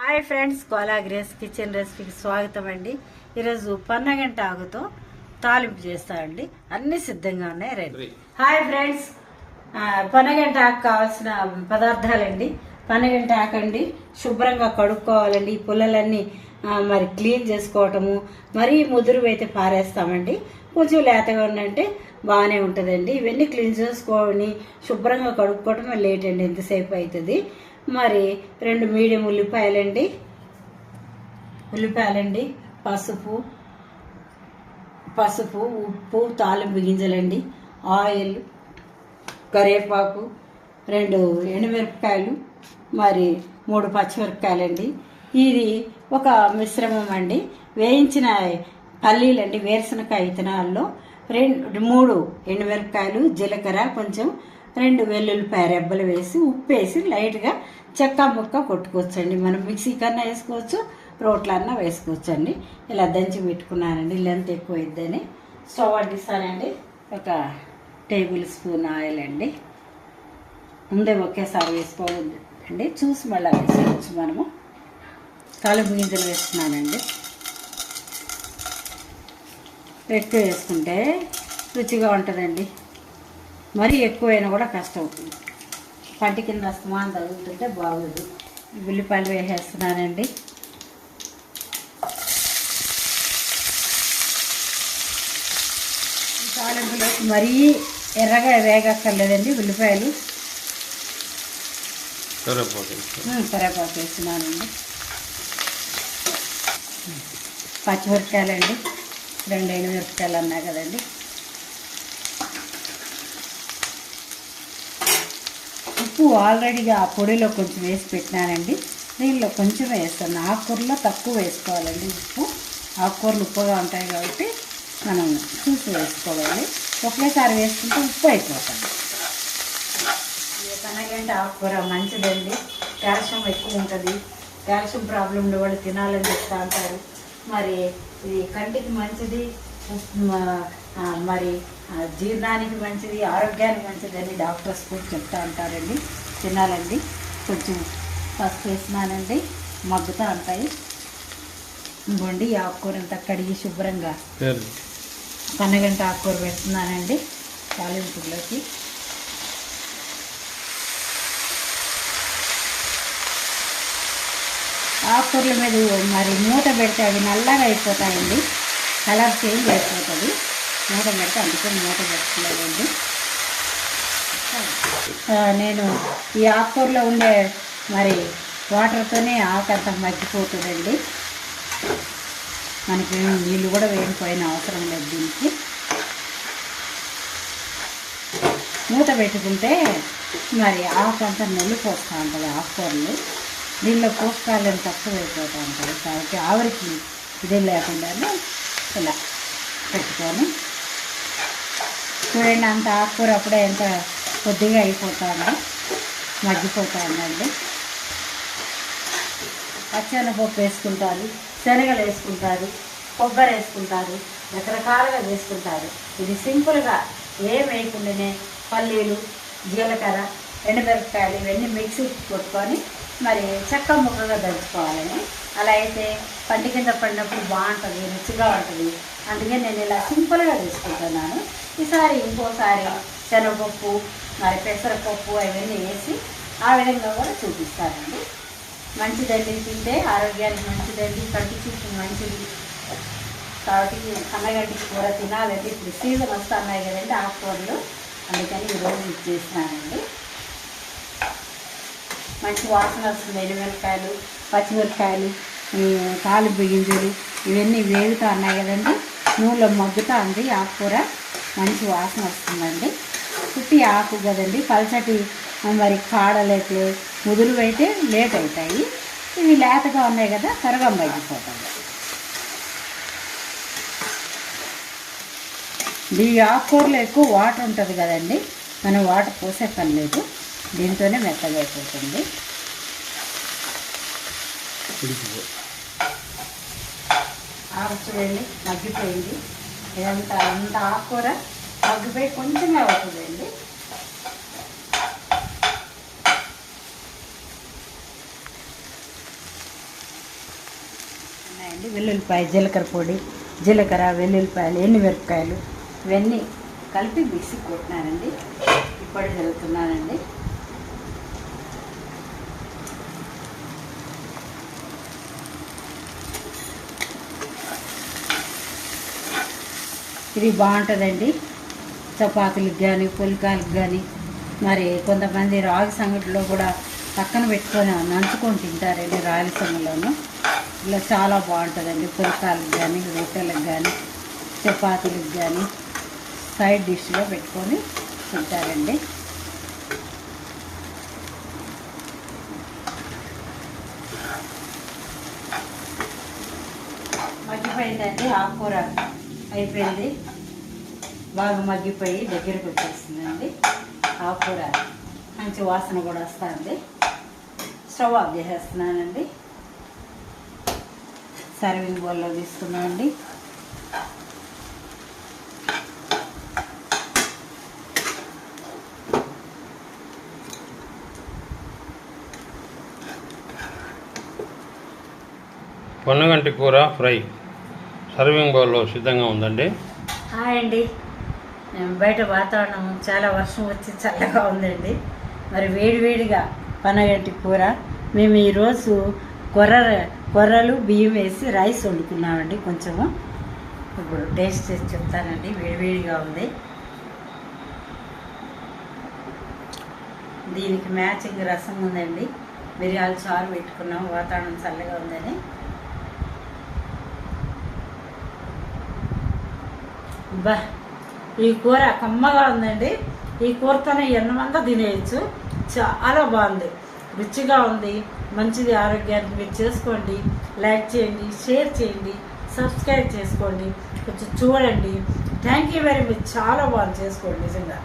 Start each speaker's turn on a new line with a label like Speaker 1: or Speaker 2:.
Speaker 1: Hi friends Kola grace kitchen రెసిపీకి స్వాగతం అండి. ఈరోజు పన్నగంట ఆకుతో తాలింపు చేస్తామండి అన్ని సిద్ధంగా ఉన్నాయి రండి. Hi friends. పన్నగంట ఆకు కావాల్సిన పదార్థాలండి. పన్నగంట ఆకు అండి శుభ్రంగా కడుక్కోవాలండి. ఈ పుల్లలన్నీ మరి క్లీన్ చేసుకోవటము మరీ ముదురు అయితే పారేస్తామండి. కొంచెం లేతగా ఉందంటే బాగానే ఉంటుందండి. ఇవన్నీ క్లీన్ చేసుకొని శుభ్రంగా కడుక్కోవటం లేట్ అండి ఎంతసేపు అవుతుంది. మరి రెండు మీడియం ఉల్లిపాయలండి. ఉల్లిపాయలండి పసుపు పసుపు ఉప్పు తాలింపు గింజలండి ఆయిల్ కరివేపాకు రెండు ఎండుమిరపకాయలు మరి మూడు పచ్చిమిరపకాయలండి. ఇది ఒక మిశ్రమం అండి వేయించిన పల్లీలండి వేరుశనకాయ విత్తనాల్లో రెండు మూడు ఎండుమిరపకాయలు జీలకర్ర కొంచెం రెండు వెల్లుల్లిపాయ రెబ్బలు వేసి ఉప్పు వేసి లైట్గా చెక్క ముక్క కొట్టుకోవచ్చండి. మనం మిక్సీ కన్నా వేసుకోవచ్చు రోట్లన్నా వేసుకోవచ్చండి. ఇలా దంచి పెట్టుకున్నానండి. లెంత్ ఎక్కువ ఇద్దని స్టవ్ అడ్డిస్తానండి ఒక టేబుల్ స్పూన్ ఆయిల్ అండి. ముందే ఒకేసారి వేసుకోవాలండి. చూసి మళ్ళీ వేసుకోవచ్చు మనము. కలుపు గింజలు వేస్తున్నానండి. ఎక్కువ వేసుకుంటే రుచిగా ఉంటుందండి. మరీ ఎక్కువైనా కూడా కష్టం. పంట కింద అస్తమానం తగులుతుంటే బాగోదు. ఉల్లిపాయలు వేసేస్తున్నానండి. తాలింపులో మరీ ఎర్రగా వేగక్కర్లేదండి ఉల్లిపాయలు.
Speaker 2: కరివేపాకు
Speaker 1: వేస్తున్నానండి. పచ్చిమిరపకాయలండి. రెండు ఎండుమిరపకాయలు అన్నా కదండి. ఉప్పు ఆల్రెడీగా ఆ పొడిలో కొంచెం వేసి పెట్టినానండి. దీనిలో కొంచెం వేస్తాను. ఆకుకూరలో తక్కువ వేసుకోవాలండి ఉప్పు. ఆకుకూరలు ఉప్పుగా ఉంటాయి కాబట్టి మనం చూసి వేసుకోవాలి. ఒకేసారి వేసుకుంటే ఉప్పు అయిపోతుంది. పనగంటే ఆకుకూర మంచిదండి. కాల్షియం ఎక్కువ ఉంటుంది. కాల్షియం ప్రాబ్లం వాళ్ళు తినాలని చెప్తా అంటారు మరి ఇది కంటికి మంచిది ఉప్- మరి జీర్ణానికి మంచిది ఆరోగ్యానికి మంచిది అని డాక్టర్స్ కూడా చెప్తా అంటారండి తినాలండి. కొంచెం పసుపు వేసినానండి. మగ్గుతా ఉంటాయి. ఇంకోండి ఈ ఆకుకూర అంతా కడిగి శుభ్రంగా పన్నగంట ఆకుకూర పెడుతున్నానండి. తాలింపులోకి ఆకుకూరల మీద మరి మూత పెడితే అవి నల్లగా అయిపోతాయండి. కలర్ చేంజ్ అయిపోతుంది. మూత పెడితే అందుకని మూత పెట్టుకోలేదండి. నేను ఈ ఆకుకూరలో ఉండే మరి వాటర్తోనే ఆకంత మగ్గిపోతుందండి. మనకి నీళ్ళు కూడా వేయకపోయిన అవసరం లేదు దీనికి. మూత పెట్టుకుంటే మరి ఆకంతా నొల్లిపోస్తూ ఉంటుంది ఆకుకూరలు. దీనిలో పోషకాలు తక్కువ అయిపోతూ ఉంటుంది. కాబట్టి ఆవిరికి ఇదే లేకుండా ఇలా పెట్టుకొని చూడండి అంత ఆకుకూర అప్పుడే ఎంత కొద్దిగా అయిపోతుందో మగ్గిపోతూ ఉందండి వేసుకుంటారు శనగలు వేసుకుంటారు కొబ్బరి వేసుకుంటారు రకరకాలుగా వేసుకుంటారు. ఇది సింపుల్గా ఏం వేయకుండానే పల్లీలు జీలకర్ర ఎండుమిరపకాయలు ఇవన్నీ మిక్సీ కొట్టుకొని మరి చెక్క ముక్కగా దంచుకోవాలని అలా అయితే పంటి కింద పడినప్పుడు బాగుంటుంది రుచిగా ఉంటుంది. అందుకే నేను ఇలా సింపుల్గా తీసుకుంటున్నాను. ఈసారి ఇంకోసారి శనగపప్పు మరి పెసరపప్పు అవన్నీ వేసి ఆ విధంగా కూడా చూపిస్తానండి. మంచిదండి తింటే ఆరోగ్యానికి మంచిదండి కంటి చూపు మంచిది. కాబట్టి అన్నగడ్డి కూర తినాలండి ఇప్పుడు సీజన్ వస్తున్నాయి కదండి ఆకుకూరలు అందుకని ఈరోజు ఇది చేసినానండి మంచి వాసన వస్తుంది ఎండుమిరపకాయలు పచ్చిమిరపకాయలు ఈ తాలింపు గింజలు ఇవన్నీ వేగుతా ఉన్నాయి కదండి. నూనెలో మగ్గుతా ఉంది ఆకుకూర మంచి వాసన వస్తుందండి. పుట్టి ఆకు కదండి పల్చటి మరి కాడలైతే ముదురు అయితే లేట్ అవుతాయి. ఇవి లేతగా ఉన్నాయి కదా త్వరగా మగ్గిపోతాయి. ఈ ఆకుకూరలో ఎక్కువ వాటర్ ఉంటుంది కదండి మనం వాటర్ పోసే పని లేదు. దీంతోనే మెత్తగా అయిపోతుంది. ఆకు చూడండి మగ్గిపోయింది. ఇదంతా అంత ఆకుకూర మగ్గిపోయి కొంచెమే అవుతుందండి. అండి వెల్లుల్లిపాయ జీలకర్ర పొడి జీలకర్ర వెల్లుల్లిపాయలు ఎండుమిరపకాయలు ఇవన్నీ కలిపి మిక్సీ కొట్టినానండి. ఇప్పుడు జరుగుతున్నానండి. ఇది బాగుంటుందండి. చపాతీలకు కానీ పుల్కాలకు కానీ మరి కొంతమంది రాగి సంగటిలో కూడా పక్కన పెట్టుకొని నంచుకొని తింటారండి రాయలసీమలోను ఇలా చాలా బాగుంటుందండి. పుల్కాలకు కానీ రొట్టెలకు కానీ చపాతీలకు కానీ సైడ్ డిష్గా పెట్టుకొని తింటారండి. మగ్గిపోయిందండి ఆకుకూర. అయిపోయింది. బాగా మగ్గిపోయి దగ్గరకు వచ్చేసిందండి. ఆకుకూర మంచి వాసన కూడా వస్తుంది. Stove off చేసేస్తున్నానండి. సర్వింగ్ బౌల్లో తీసుకున్నామండి
Speaker 2: పొన్నగంటి కూర ఫ్రై. సర్వింగ్ బౌల్లో సిద్ధంగా ఉందండి.
Speaker 1: హాయ్ అండి. బయట వాతావరణం చాలా వర్షం వచ్చి చల్లగా ఉందండి. మరి వేడివేడిగా పనగంటి కూర. మేము ఈరోజు కొర్ర కొర్రలు బియ్యం వేసి రైస్ వండుకున్నామండి కొంచెము. ఇప్పుడు టేస్ట్ చేసి చెప్తానండి. వేడివేడిగా ఉంది. దీనికి మ్యాచింగ్ రసం ఉందండి. మిరియాలు చారు పెట్టుకున్నాం వాతావరణం చల్లగా ఉందని. బా ఈ కూర కమ్మగా ఉందండి. ఈ కూరతోనే ఎన్నమంతా తినేయచ్చు. చాలా బాగుంది. రుచిగా ఉంది. మంచిది ఆరోగ్యానికి మీరు చేసుకోండి. లైక్ చేయండి షేర్ చేయండి సబ్స్క్రైబ్ చేసుకోండి. కొంచెం చూడండి. Thank you very much. చాలా బాగుంది. చేసుకోండి నిజంగా.